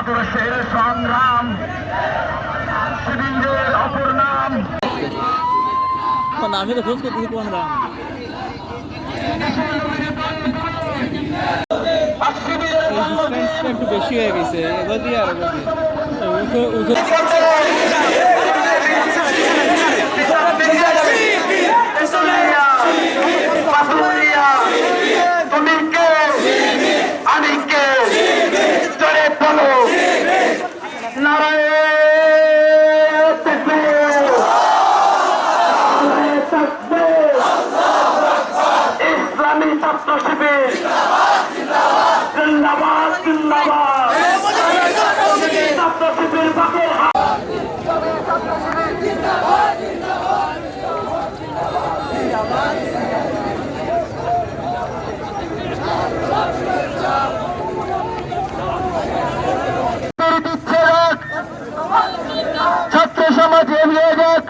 আদর্শের সংগ্রাম শিবিরের অপর নাম। কোন আমি তো খোঁজ করতেছি কোন ডিস্টেন্সটা একটু বেশি হয়ে গেছে। দিয়ে আর দিয়ে ইসলামী ছাত্র শিবির জিন্দাবাদ। জিন্দাবাদ ছাত্র শিবির ছাত্র সমাজ এগিয়ে যাক।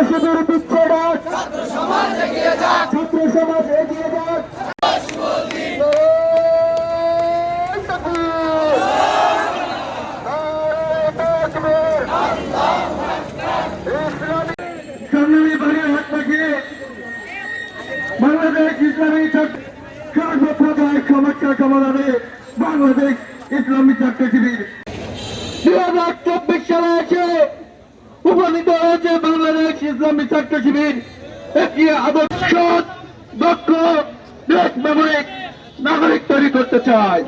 শিবির দিচ্ছে ডাক ছাত্র সমাজ এগিয়ে যাক বাংলাদেশ ইসলামী ছাত্র সর্বপ্রকার সমস্যা সমাধানে বাংলাদেশ ইসলামী ছাত্র শিবির দুই হাজার চব্বিশ সালে এসে উপনীত হয়েছে ইসলামী ছাত্র শিবির একটি আদর্শ দক্ষ দেশ নাগরিক নাগরিক তৈরি করতে চায়।